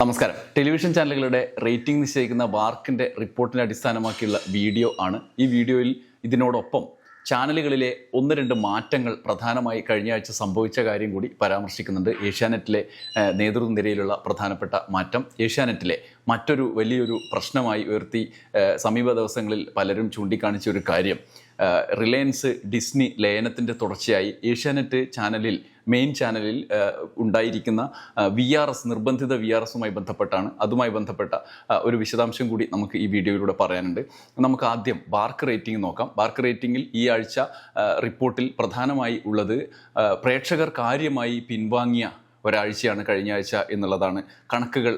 നമസ്കാരം. ടെലിവിഷൻ ചാനലുകളുടെ റേറ്റിംഗ് നിശ്ചയിക്കുന്ന വാർക്കിന്റെ റിപ്പോർട്ടിനെ അടിസ്ഥാനമാക്കിയുള്ള വീഡിയോ ആണ്. ഈ വീഡിയോയിൽ ഇതിനോടൊപ്പം ചാനലുകളിലെ ഒന്ന് രണ്ട് മാറ്റങ്ങൾ പ്രധാനമായി കഴിഞ്ഞ ആഴ്ച സംഭവിച്ച കാര്യം കൂടി പരാമർശിക്കുന്നുണ്ട്. ഏഷ്യാനെറ്റിലെ നേതൃനിരയിലുള്ള പ്രധാനപ്പെട്ട മാറ്റം. ഏഷ്യാനെറ്റിലെ മറ്റൊരു വലിയൊരു പ്രശ്നമായി ഉയർത്തി സമീപ ദിവസങ്ങളിൽ പലരും ചൂണ്ടിക്കാണിച്ച ഒരു കാര്യം റിലയൻസ് ഡിസ്നി ലയനത്തിന്റെ തുടർച്ചയായി ഏഷ്യാനെറ്റ് ചാനലിൽ മെയിൻ ചാനലിൽ ഉണ്ടായിരിക്കുന്ന വി ആർ എസ് നിർബന്ധിത വി ആർ എസുമായി ബന്ധപ്പെട്ടാണ് അതുമായി ബന്ധപ്പെട്ട ഒരു വിശദാംശം കൂടി നമുക്ക് ഈ വീഡിയോയിലൂടെ പറയാനുണ്ട്. നമുക്ക് ആദ്യം ബാർക്ക് റേറ്റിംഗ് നോക്കാം. ബാർക്ക് റേറ്റിംഗിൽ ഈ ആഴ്ച റിപ്പോർട്ടിൽ പ്രധാനമായി ഉള്ളത് പ്രേക്ഷകർ കാര്യമായി പിൻവാങ്ങിയ ഒരാഴ്ചയാണ് കഴിഞ്ഞ ആഴ്ച എന്നുള്ളതാണ് കണക്കുകൾ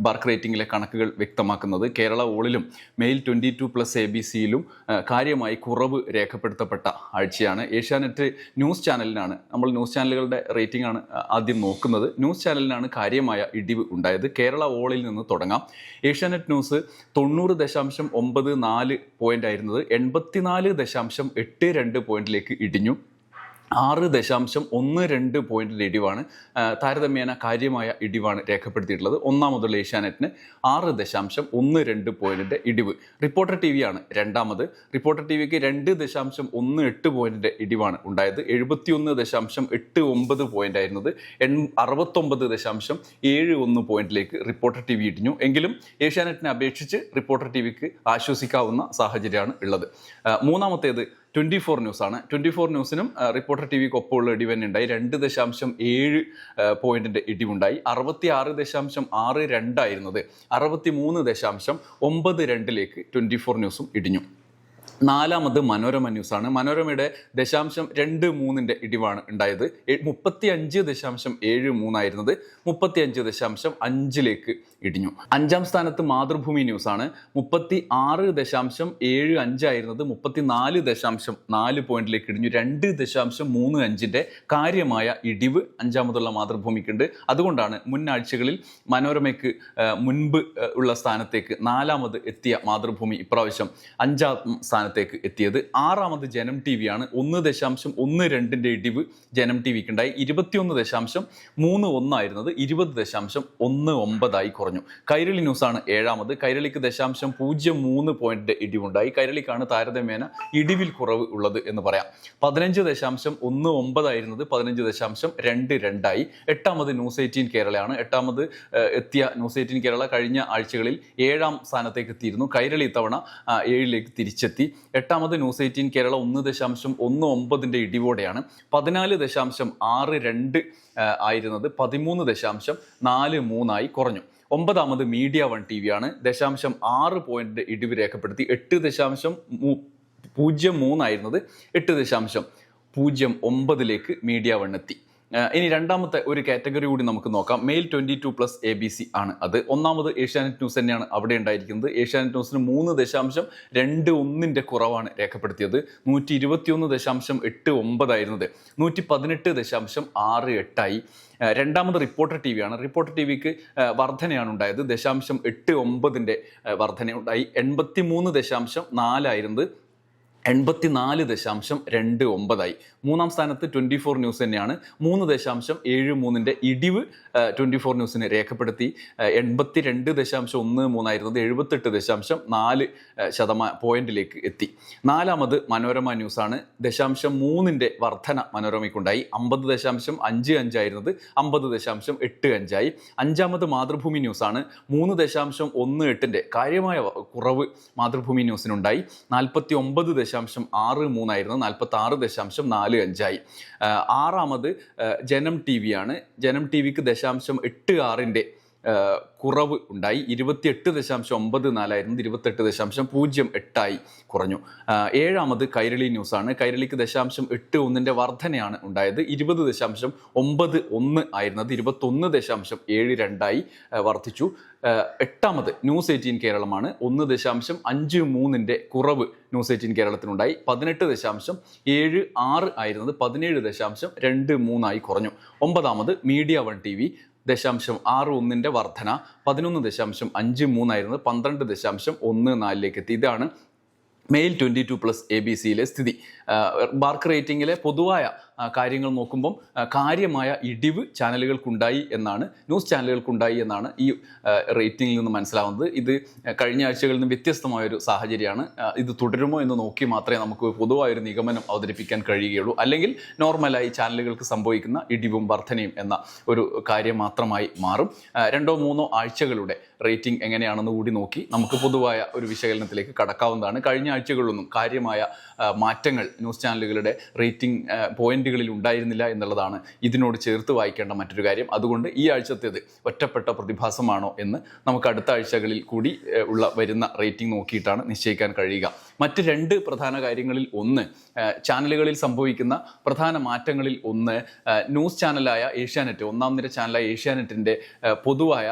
ബാർക്ക് റേറ്റിംഗിലെ കണക്കുകൾ വ്യക്തമാക്കുന്നത്. Kerala ഓളിലും male twenty two plus A B സിയിലും കാര്യമായി കുറവ് രേഖപ്പെടുത്തപ്പെട്ട ആഴ്ചയാണ്. ഏഷ്യാനെറ്റ് ന്യൂസ് ചാനലിനാണ് നമ്മൾ ന്യൂസ് ചാനലുകളുടെ റേറ്റിംഗ് ആണ് ആദ്യം നോക്കുന്നത്. ന്യൂസ് ചാനലിനാണ് കാര്യമായ ഇടിവ് ഉണ്ടായത്. കേരള ഓളിൽ നിന്ന് തുടങ്ങാം. ഏഷ്യാനെറ്റ് ന്യൂസ് തൊണ്ണൂറ് ദശാംശം ഒമ്പത് നാല് പോയിന്റ് ആയിരുന്നത്. എൺപത്തിനാല് ദശാംശം എട്ട് രണ്ട് പോയിന്റിലേക്ക് ഇടിഞ്ഞു. ആറ് ദശാംശം ഒന്ന് രണ്ട് പോയിന്റിന്റെ ഇടിവാണ്. താരതമ്യേന കാര്യമായ ഇടിവാണ് രേഖപ്പെടുത്തിയിട്ടുള്ളത്. ഒന്നാമതുള്ള ഏഷ്യാനെറ്റിന് ആറ് ദശാംശം ഒന്ന് രണ്ട് പോയിന്റിന്റെ ഇടിവ്. റിപ്പോർട്ടർ ടി വിയാണ് രണ്ടാമത്. റിപ്പോർട്ടർ ടി വിക്ക് രണ്ട് ദശാംശം ഒന്ന് എട്ട് പോയിന്റിന്റെ ഇടിവാണ് ഉണ്ടായത്. എഴുപത്തിയൊന്ന് ദശാംശം എട്ട് ഒമ്പത് പോയിന്റ് ആയിരുന്നത് എൺ അറുപത്തൊമ്പത് ദശാംശം ഏഴ് ഒന്ന് പോയിന്റിലേക്ക് റിപ്പോർട്ടർ ടി വി ഇടിഞ്ഞു. എങ്കിലും ഏഷ്യാനെറ്റിനെ അപേക്ഷിച്ച് റിപ്പോർട്ടർ ടി വിക്ക് ആശ്വസിക്കാവുന്ന സാഹചര്യമാണ് ഉള്ളത്. മൂന്നാമത്തേത് ട്വന്റി ഫോർ ന്യൂസാണ്. ട്വന്റി ഫോർ ന്യൂസിനും റിപ്പോർട്ടർ ടി വിക്ക് ഒപ്പമുള്ള ഇടിവ് തന്നെ ഉണ്ടായി രണ്ട് ദശാംശം ഏഴ് പോയിന്റിന്റെ ഇടിവുണ്ടായി. അറുപത്തി ആറ് ദശാംശം ആറ് രണ്ടായിരുന്നത് അറുപത്തി മൂന്ന് ദശാംശം ഒമ്പത് രണ്ടിലേക്ക് ട്വന്റി ഫോർ ന്യൂസും ഇടിഞ്ഞു. നാലാമത് മനോരമ ന്യൂസാണ്. മനോരമയുടെ ദശാംശം രണ്ട് മൂന്നിന്റെ ഇടിവാണ് ഉണ്ടായത്. മുപ്പത്തി അഞ്ച് ദശാംശം ഏഴ് മൂന്നായിരുന്നത്. മുപ്പത്തി അഞ്ച് ദശാംശം അഞ്ചിലേക്ക് ഇടിഞ്ഞു. അഞ്ചാം സ്ഥാനത്ത് മാതൃഭൂമി ന്യൂസ് ആണ് മുപ്പത്തി ആറ് ദശാംശം ഏഴ് അഞ്ചായിരുന്നത് മുപ്പത്തി നാല് ദശാംശം നാല് പോയിന്റിലേക്ക് ഇടിഞ്ഞു. രണ്ട് ദശാംശം മൂന്ന് അഞ്ചിന്റെ കാര്യമായ ഇടിവ് അഞ്ചാമതുള്ള മാതൃഭൂമിക്കുണ്ട്. അതുകൊണ്ടാണ് മുൻ ആഴ്ചകളിൽ മനോരമയ്ക്ക് മുൻപ് ഉള്ള സ്ഥാനത്തേക്ക് നാലാമത് എത്തിയ മാതൃഭൂമി ഇപ്രാവശ്യം അഞ്ചാം സ്ഥാനത്തേക്ക് എത്തിയത്. ആറാമത് ജനം ടി ആണ് ഒന്ന് ദശാംശം ഒന്ന് രണ്ടിന്റെ ഇടിവ് ജനം ടി വിക്ക് ഉണ്ടായി ഇരുപത്തിയൊന്ന് ദശാംശം മൂന്ന് ഒന്നായിരുന്നത് ഇരുപത് ദശാംശം ഒന്ന് ഒമ്പതായി കുറഞ്ഞു. കൈരളി ന്യൂസാണ് ഏഴാമത്. കൈരളിക്ക് ദശാംശം പൂജ്യം മൂന്ന് പോയിന്റ് ഇടിവുണ്ടായി. കൈരളിക്കാണ് താരതമ്യേന ഇടിവിൽ കുറവ് ഉള്ളത് എന്ന് പറയാം. പതിനഞ്ച് ദശാംശം ഒന്ന് ഒമ്പതായിരുന്നത് പതിനഞ്ച് ദശാംശം രണ്ട് രണ്ടായി. എട്ടാമത് ന്യൂസ് എയ്റ്റീൻ കേരളയാണ്. എട്ടാമത് എത്തിയ ന്യൂസ് എയ്റ്റീൻ കേരള കഴിഞ്ഞ ആഴ്ചകളിൽ ഏഴാം സ്ഥാനത്തേക്ക് എത്തിയിരുന്നു. കൈരളി ഇത്തവണ ഏഴിലേക്ക് തിരിച്ചെത്തി. എട്ടാമത് ന്യൂസ് എയ്റ്റീൻ കേരള ഒന്ന് ദശാംശം ഒന്ന് ഒമ്പതിന്റെ ഇടിവോടെയാണ്. പതിനാല് ദശാംശം ആറ് രണ്ട് ആയിരുന്നത് പതിമൂന്ന് ദശാംശം നാല് മൂന്നായി കുറഞ്ഞു. ഒമ്പതാമത് മീഡിയ വൺ ടി വിയാണ് ദശാംശം ആറ് പോയിന്റ് ഇടിവ് രേഖപ്പെടുത്തി. എട്ട് ദശാംശം പൂജ്യം മൂന്നായിരുന്നത്. എട്ട് ദശാംശം പൂജ്യം ഒമ്പതിലേക്ക് മീഡിയ വൺ എത്തി. ഇനി രണ്ടാമത്തെ ഒരു കാറ്റഗറി കൂടി നമുക്ക് നോക്കാം. Male twenty two plus A B C ആണ് അത്. ഒന്നാമത് ഏഷ്യാനെറ്റ് ന്യൂസ് തന്നെയാണ് അവിടെ ഉണ്ടായിരിക്കുന്നത്. ഏഷ്യാനെറ്റ് ന്യൂസിന് മൂന്ന് ദശാംശം രണ്ട് ഒന്നിന്റെ കുറവാണ് രേഖപ്പെടുത്തിയത്. നൂറ്റി ഇരുപത്തിയൊന്ന് ദശാംശം എട്ട് ഒമ്പതായിരുന്നത്. നൂറ്റി പതിനെട്ട് ദശാംശം ആറ് എട്ടായി. രണ്ടാമത് റിപ്പോർട്ടർ ടി വിയാണ് റിപ്പോർട്ടർ ടി വിക്ക് വർധനയാണ് ഉണ്ടായത്. ദശാംശം എട്ട് ഒമ്പതിന്റെ വർധന ഉണ്ടായി എൺപത്തി മൂന്ന് ദശാംശം നാലായിരുന്നത്. എൺപത്തിനാല് ദശാംശം രണ്ട് ഒമ്പതായി. മൂന്നാം സ്ഥാനത്ത് ട്വന്റി ഫോർ ന്യൂസ് തന്നെയാണ്. മൂന്ന് ദശാംശം ഏഴ് മൂന്നിന്റെ ഇടിവ് ട്വന്റി ഫോർ ന്യൂസിന് രേഖപ്പെടുത്തി. എൺപത്തി രണ്ട് ദശാംശം ഒന്ന് മൂന്നായിരുന്നത് എഴുപത്തെട്ട് ദശാംശം നാല് ശതമാ പോയിന്റിലേക്ക് എത്തി. നാലാമത് മനോരമ ന്യൂസാണ്. ദശാംശം മൂന്നിന്റെ വർധന മനോരമയ്ക്കുണ്ടായി. അമ്പത് ദശാംശം അഞ്ച് അഞ്ചായിരുന്നത് അമ്പത് ദശാംശം എട്ട് അഞ്ചായി. അഞ്ചാമത് മാതൃഭൂമി ന്യൂസാണ്. മൂന്ന് ദശാംശം ഒന്ന് എട്ടിന്റെ കാര്യമായ കുറവ് മാതൃഭൂമി ന്യൂസിനുണ്ടായി. നാൽപ്പത്തി ഒമ്പത് ദശാംശം ആറ് മൂന്നായിരുന്നു. നാൽപ്പത്തി ആറ് ദശാംശം നാല് അഞ്ചായി. ആറാമത് ജനം ടി ആണ്. ജനം ടി വിക്ക് ദശാംശം എട്ട് ആറിന്റെ കുറവ് ഉണ്ടായി. ഇരുപത്തിയെട്ട് ദശാംശം ഒമ്പത് നാലായിരുന്നു. ഇരുപത്തെട്ട് ദശാംശം പൂജ്യം എട്ടായി കുറഞ്ഞു. ഏഴാമത് കൈരളി ന്യൂസാണ്. കൈരളിക്ക് ദശാംശം എട്ട് ഒന്നിന്റെ വർധനയാണ് ഉണ്ടായത്. ഇരുപത് ദശാംശം ഒമ്പത് ഒന്ന് ആയിരുന്നത്. ഇരുപത്തൊന്ന് ദശാംശം ഏഴ് രണ്ടായി വർദ്ധിച്ചു. എട്ടാമത് ന്യൂസ് എയ്റ്റീൻ കേരളമാണ്. ഒന്ന് ദശാംശം അഞ്ച് മൂന്നിന്റെ കുറവ് ന്യൂസ് എയ്റ്റീൻ കേരളത്തിനുണ്ടായി. പതിനെട്ട് ദശാംശം ഏഴ് ആറ് ആയിരുന്നത്. പതിനേഴ് ദശാംശം രണ്ട് മൂന്നായി കുറഞ്ഞു. ഒമ്പതാമത് മീഡിയ വൺ ടി വി ദശാംശം ആറ് ഒന്നിന്റെ വർധന പതിനൊന്ന് ദശാംശം അഞ്ച് മൂന്നായിരുന്നത് പന്ത്രണ്ട് ദശാംശം ഒന്ന് നാലിലേക്ക് എത്തി. ഇതാണ് male twenty two plus A B സിയിലെ സ്ഥിതി. ബാർക്ക് റേറ്റിംഗിലെ പൊതുവായ കാര്യങ്ങൾ നോക്കുമ്പം കാര്യമായ ഇടിവ് ചാനലുകൾക്കുണ്ടായി എന്നാണ് ന്യൂസ് ചാനലുകൾക്കുണ്ടായി എന്നാണ് ഈ റേറ്റിംഗിൽ നിന്ന് മനസ്സിലാവുന്നത്. ഇത് കഴിഞ്ഞ ആഴ്ചകളിൽ നിന്ന് വ്യത്യസ്തമായൊരു സാഹചര്യമാണ്. ഇത് തുടരുമോ എന്ന് നോക്കി മാത്രമേ നമുക്ക് പൊതുവായൊരു നിഗമനം അവതരിപ്പിക്കാൻ കഴിയുകയുള്ളൂ. അല്ലെങ്കിൽ നോർമലായി ചാനലുകൾക്ക് സംഭവിക്കുന്ന ഇടിവും വർധനയും എന്ന ഒരു കാര്യം മാത്രമായി മാറും. രണ്ടോ മൂന്നോ ആഴ്ചകളുടെ റേറ്റിംഗ് എങ്ങനെയാണെന്ന് കൂടി നോക്കി നമുക്ക് പൊതുവായ ഒരു വിശകലനത്തിലേക്ക് കടക്കാവുന്നതാണ്. കഴിഞ്ഞ ആഴ്ചകളിലൊന്നും കാര്യമായ മാറ്റങ്ങൾ ന്യൂസ് ചാനലുകളുടെ റേറ്റിംഗ് ആ, പോയിന്റുകളിൽ ഉണ്ടായിരുന്നില്ല എന്നുള്ളതാണ് ഇതിനോട് ചേർത്ത് വായിക്കേണ്ട മറ്റൊരു കാര്യം. അതുകൊണ്ട് ഈ ആഴ്ചത്തേത് ഒറ്റപ്പെട്ട പ്രതിഭാസമാണോ എന്ന് നമുക്ക് അടുത്ത ആഴ്ചകളിൽ കൂടി ഉള്ള വരുന്ന റേറ്റിംഗ് നോക്കിയിട്ടാണ് നിശ്ചയിക്കാൻ കഴിയുക. മറ്റ് രണ്ട് പ്രധാന കാര്യങ്ങളിൽ ഒന്ന് ചാനലുകളിൽ സംഭവിക്കുന്ന പ്രധാന മാറ്റങ്ങളിൽ ഒന്ന് ന്യൂസ് ചാനലായ ഏഷ്യാനെറ്റ് ഒന്നാം നിര ചാനലായ ഏഷ്യാനെറ്റിന്റെ പൊതുവായ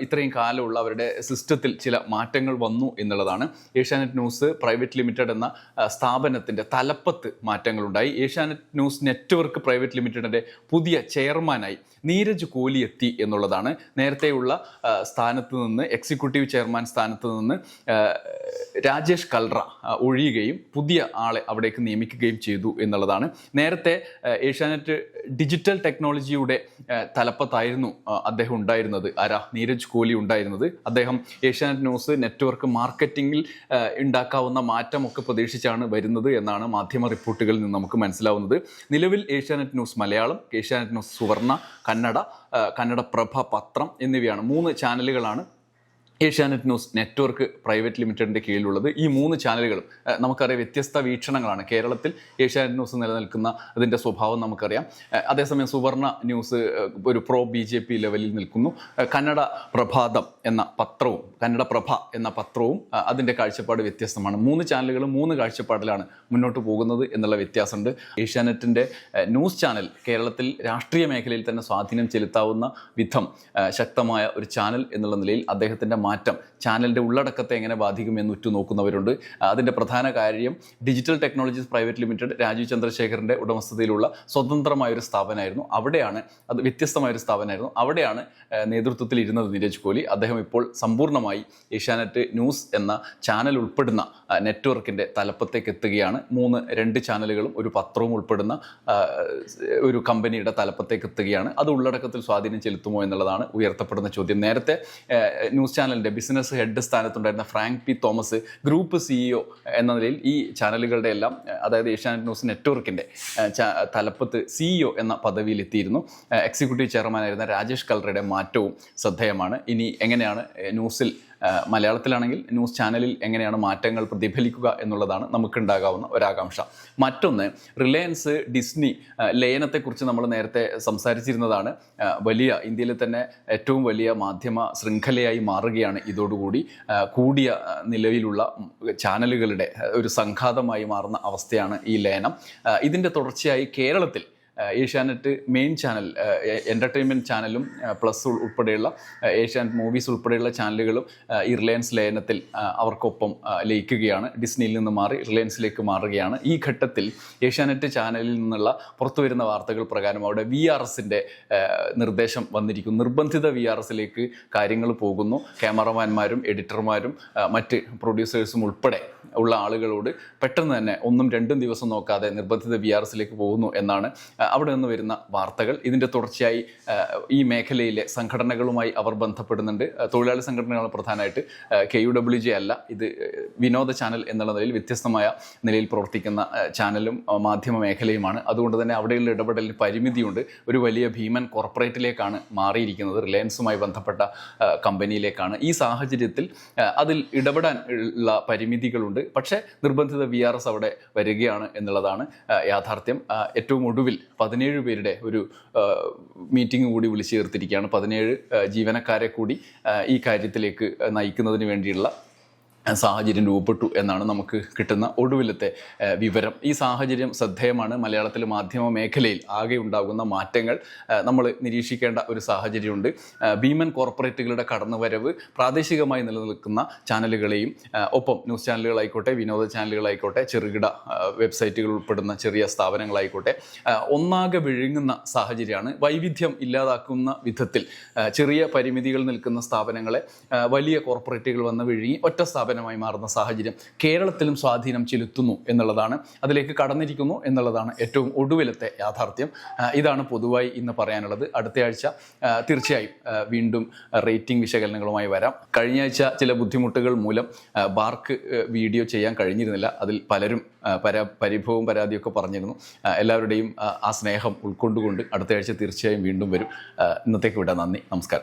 ഇത്രയും കാലമുള്ള അവരുടെ സിസ്റ്റത്തിൽ ചില മാറ്റങ്ങൾ വന്നു എന്നുള്ളതാണ്. ഏഷ്യാനെറ്റ് ന്യൂസ് പ്രൈവറ്റ് ലിമിറ്റഡ് എന്ന സ്ഥാപനത്തിന്റെ തലപ്പത്ത് മാറ്റങ്ങളുണ്ടായി. ഏഷ്യാനെറ്റ് ന്യൂസ് നെറ്റ്വർക്ക് പ്രൈവറ്റ് ലിമിറ്റഡിന്റെ പുതിയ ചെയർമാനായി നീരജ് കോഹ്ലി എത്തി എന്നുള്ളതാണ്. നേരത്തെയുള്ള സ്ഥാനത്ത് നിന്ന് എക്സിക്യൂട്ടീവ് ചെയർമാൻ സ്ഥാനത്ത് നിന്ന് രാജേഷ് കൽറ ഒഴിയുകയും പുതിയ ആളെ അവിടേക്ക് നിയമിക്കുകയും ചെയ്തു എന്നുള്ളതാണ്. നേരത്തെ ഏഷ്യാനെറ്റ് ഡിജിറ്റൽ ടെക്നോളജിയുടെ തലപ്പത്തായിരുന്നു അദ്ദേഹം ഉണ്ടായിരുന്നത്. ആരാ? കോഹ്ലി ഉണ്ടായിരുന്നത്. അദ്ദേഹം ഏഷ്യാനെറ്റ് ന്യൂസ് നെറ്റ്വർക്ക് മാർക്കറ്റിംഗിൽ ഉണ്ടാക്കാവുന്ന മാറ്റമൊക്കെ പ്രതീക്ഷിച്ചാണ് വരുന്നത് എന്നാണ് മാധ്യമ റിപ്പോർട്ടുകളിൽ നിന്ന് നമുക്ക് മനസ്സിലാവുന്നത്. നിലവിൽ ഏഷ്യാനെറ്റ് ന്യൂസ് മലയാളം ഏഷ്യാനെറ്റ് ന്യൂസ് സുവർണ കന്നഡ കന്നഡ പ്രഭ പത്രം എന്നിവയാണ് മൂന്ന് ചാനലുകളാണ് ഏഷ്യാനെറ്റ് ന്യൂസ് നെറ്റ്വർക്ക് പ്രൈവറ്റ് ലിമിറ്റഡിന്റെ കീഴിലുള്ളത് ഈ മൂന്ന് ചാനലുകളും നമുക്കറിയാം വ്യത്യസ്ത വീക്ഷണങ്ങളാണ്. കേരളത്തിൽ ഏഷ്യാനെറ്റ് ന്യൂസ് നിലനിൽക്കുന്ന അതിന്റെ സ്വഭാവം നമുക്കറിയാം. അതേസമയം സുവർണ ന്യൂസ് ഒരു പ്രോ ബി ജെ പി ലെവലിൽ നിൽക്കുന്നു. കന്നഡ പ്രഭാതം എന്ന പത്രവും കന്നഡ പ്രഭ എന്ന പത്രവും അതിന്റെ കാഴ്ചപ്പാട് വ്യത്യസ്തമാണ്. മൂന്ന് ചാനലുകളും മൂന്ന് കാഴ്ചപ്പാടിലാണ് മുന്നോട്ട് പോകുന്നത് എന്നുള്ള വ്യത്യാസമുണ്ട്. ഏഷ്യാനെറ്റിന്റെ ന്യൂസ് ചാനൽ കേരളത്തിൽ രാഷ്ട്രീയ മേഖലയിൽ തന്നെ സ്വാധീനം ചെലുത്താവുന്ന വിധം ശക്തമായ ഒരു ചാനൽ എന്നുള്ള നിലയിൽ അദ്ദേഹത്തിന്റെ മാറ്റം. ചാനലിന്റെ ഉള്ളടക്കത്തെ എങ്ങനെ ബാധിക്കുമെന്ന് ഉറ്റുനോക്കുന്നവരുണ്ട്. അതിന്റെ പ്രധാന കാര്യം digital technologies private limited Rajeev ചന്ദ്രശേഖറിന്റെ ഉടമസ്ഥതയിലുള്ള സ്വതന്ത്രമായൊരു സ്ഥാപനമായിരുന്നു. അവിടെയാണ് അത് വ്യത്യസ്തമായൊരു സ്ഥാപനമായിരുന്നു. അവിടെയാണ് നേതൃത്വത്തിൽ ഇരുന്നത് നീരജ് കോഹ്ലി അദ്ദേഹം ഇപ്പോൾ സമ്പൂർണമായി ഏഷ്യാനെറ്റ് ന്യൂസ് എന്ന ചാനൽ ഉൾപ്പെടുന്ന നെറ്റ്വർക്കിന്റെ തലപ്പത്തേക്ക് എത്തുകയാണ്. മൂന്ന് രണ്ട് ചാനലുകളും ഒരു പത്രവും ഉൾപ്പെടുന്ന ഒരു കമ്പനിയുടെ തലപ്പത്തേക്ക് എത്തുകയാണ്. അത് ഉള്ളടക്കത്തിൽ സ്വാധീനം ചെലുത്തുമോ എന്നുള്ളതാണ് ഉയർത്തപ്പെടുന്ന ചോദ്യം. നേരത്തെ ന്യൂസ് ന്യൂസ് ചാനലിന്റെ business head സ്ഥാനത്തുണ്ടായിരുന്ന Frank P Thomas group CEO എന്ന നിലയിൽ ഈ ചാനലുകളുടെ എല്ലാം അതായത് ഏഷ്യാനെറ്റ് ന്യൂസ് നെറ്റ്വർക്കിന്റെ തലപ്പത്ത് സിഇഒ എന്ന പദവിയിൽ എത്തിയിരുന്നു ഏഹ്, എക്സിക്യൂട്ടീവ് ചെയർമാനായിരുന്ന രാജേഷ് കൽറയുടെ മാറ്റവും ശ്രദ്ധേയമാണ്. ഇനി എങ്ങനെയാണ് ന്യൂസിൽ മലയാളത്തിലാണെങ്കിൽ ന്യൂസ് ചാനലിൽ എങ്ങനെയാണ് മാറ്റങ്ങൾ പ്രതിഫലിക്കുക എന്നുള്ളതാണ് നമുക്കുണ്ടാകാവുന്ന ഒരാകാംക്ഷ. മറ്റൊന്ന് റിലയൻസ് ഡിസ്നി ലയനത്തെക്കുറിച്ച് നമ്മൾ നേരത്തെ സംസാരിച്ചിരുന്നതാണ്. വലിയ ഇന്ത്യയിലെ തന്നെ ഏറ്റവും വലിയ മാധ്യമ ശൃംഖലയായി മാറുകയാണ് ഇതോടുകൂടി. കൂടിയ നിലവിലുള്ള ചാനലുകളുടെ ഒരു സംഘാതമായി മാറുന്ന അവസ്ഥയാണ് ഈ ലയനം. ഇതിന്റെ തുടർച്ചയായി കേരളത്തിൽ ഏഷ്യാനെറ്റ് മെയിൻ ചാനൽ എന്റർടൈൻമെന്റ് ചാനലും പ്ലസ് ഉൾപ്പെടെയുള്ള ഏഷ്യാനെറ്റ് മൂവീസ് ഉൾപ്പെടെയുള്ള ചാനലുകളും ഈ റിലയൻസ് ലയനത്തിൽ അവർക്കൊപ്പം ലയിക്കുകയാണ്. ഡിസ്നിയിൽ നിന്ന് മാറി റിലയൻസിലേക്ക് മാറുകയാണ്. ഈ ഘട്ടത്തിൽ ഏഷ്യാനെറ്റ് ചാനലിൽ നിന്നുള്ള പുറത്തു വരുന്ന വാർത്തകൾ പ്രകാരം അവിടെ വി ആർ എസിന്റെ നിർദ്ദേശം വന്നിരിക്കുന്നു. നിർബന്ധിത വി ആർ എസിലേക്ക് കാര്യങ്ങൾ പോകുന്നു. ക്യാമറമാന്മാരും എഡിറ്റർമാരും മറ്റ് പ്രൊഡ്യൂസേഴ്സും ഉൾപ്പെടെ ഉള്ള ആളുകളോട് പെട്ടെന്ന് തന്നെ ഒന്നും രണ്ടും ദിവസം നോക്കാതെ നിർബന്ധിത വി ആർ എസിലേക്ക് പോകുന്നു എന്നാണ് അവിടെ നിന്ന് വരുന്ന വാർത്തകൾ. ഇതിന്റെ തുടർച്ചയായി ഈ മേഖലയിലെ സംഘടനകളുമായി അവർ ബന്ധപ്പെടുന്നുണ്ട്. തൊഴിലാളി സംഘടനകളാണ് പ്രധാനമായിട്ട് കെ യു ഡബ്ല്യു ജെ അല്ല ഇത് വിനോദ ചാനൽ എന്നുള്ള നിലയിൽ വ്യത്യസ്തമായ നിലയിൽ പ്രവർത്തിക്കുന്ന ചാനലും മാധ്യമ മേഖലയുമാണ്. അതുകൊണ്ട് തന്നെ അവിടെയുള്ള ഇടപെടലിന് പരിമിതിയുണ്ട്. ഒരു വലിയ ഭീമൻ കോർപ്പറേറ്റിലേക്കാണ് മാറിയിരിക്കുന്നത്. റിലയൻസുമായി ബന്ധപ്പെട്ട കമ്പനിയിലേക്കാണ്. ഈ സാഹചര്യത്തിൽ അതിൽ ഇടപെടാൻ ഉള്ള പരിമിതികളുണ്ട്. പക്ഷേ നിർബന്ധിത വി ആർ എസ് അവിടെ വരികയാണ് എന്നുള്ളതാണ് യാഥാർത്ഥ്യം. ഏറ്റവും ഒടുവിൽ പതിനേഴ് പേരുടെ ഒരു മീറ്റിംഗ് കൂടി വിളിച്ചു ചേർത്തിരിക്കുകയാണ്. പതിനേഴ് ജീവനക്കാരെ കൂടി ഈ കാര്യത്തിലേക്ക് നയിക്കുന്നതിന് വേണ്ടിയുള്ള സാഹചര്യം രൂപപ്പെട്ടു എന്നാണ് നമുക്ക് കിട്ടുന്ന ഒടുവിലത്തെ വിവരം. ഈ സാഹചര്യം ശ്രദ്ധേയമാണ്. മലയാളത്തിൽ മാധ്യമ മേഖലയിൽ ആകെ ഉണ്ടാകുന്ന മാറ്റങ്ങൾ നമ്മൾ നിരീക്ഷിക്കേണ്ട ഒരു സാഹചര്യമുണ്ട്. ഭീമൻ കോർപ്പറേറ്റുകളുടെ കടന്നുവരവ് പ്രാദേശികമായി നിലനിൽക്കുന്ന ചാനലുകളെയും ഒപ്പം ന്യൂസ് ചാനലുകളായിക്കോട്ടെ വിനോദ ചാനലുകളായിക്കോട്ടെ ചെറുകിട വെബ്സൈറ്റുകൾ ഉൾപ്പെടുന്ന ചെറിയ സ്ഥാപനങ്ങളായിക്കോട്ടെ ഒന്നാകെ വിഴുങ്ങുന്ന സാഹചര്യമാണ്. വൈവിധ്യം ഇല്ലാതാക്കുന്ന വിധത്തിൽ ചെറിയ പരിമിതികൾ നിൽക്കുന്ന സ്ഥാപനങ്ങളെ വലിയ കോർപ്പറേറ്റുകൾ വന്ന് വിഴുങ്ങി ഒറ്റ സ്ഥാപനം പ്രകോപനമായി മാറുന്ന സാഹചര്യം കേരളത്തിലും സ്വാധീനം ചെലുത്തുന്നു എന്നുള്ളതാണ്. അതിലേക്ക് കടന്നിരിക്കുന്നു എന്നുള്ളതാണ് ഏറ്റവും ഒടുവിലത്തെ യാഥാർത്ഥ്യം. ഇതാണ് പൊതുവായി ഇന്ന് പറയാനുള്ളത്. അടുത്ത ആഴ്ച തീർച്ചയായും വീണ്ടും റേറ്റിംഗ് വിശകലനങ്ങളുമായി വരാം. കഴിഞ്ഞ ആഴ്ച ചില ബുദ്ധിമുട്ടുകൾ മൂലം ബാർക്ക് വീഡിയോ ചെയ്യാൻ കഴിഞ്ഞിരുന്നില്ല. അതിൽ പലരും പരാ പരിഭവവും പരാതിയൊക്കെ പറഞ്ഞിരുന്നു. എല്ലാവരുടെയും ആ, സ്നേഹം ഉൾക്കൊണ്ടുകൊണ്ട് അടുത്ത ആഴ്ച തീർച്ചയായും വീണ്ടും വരും. ഇന്നത്തേക്ക് വിടാം. നന്ദി. നമസ്കാരം.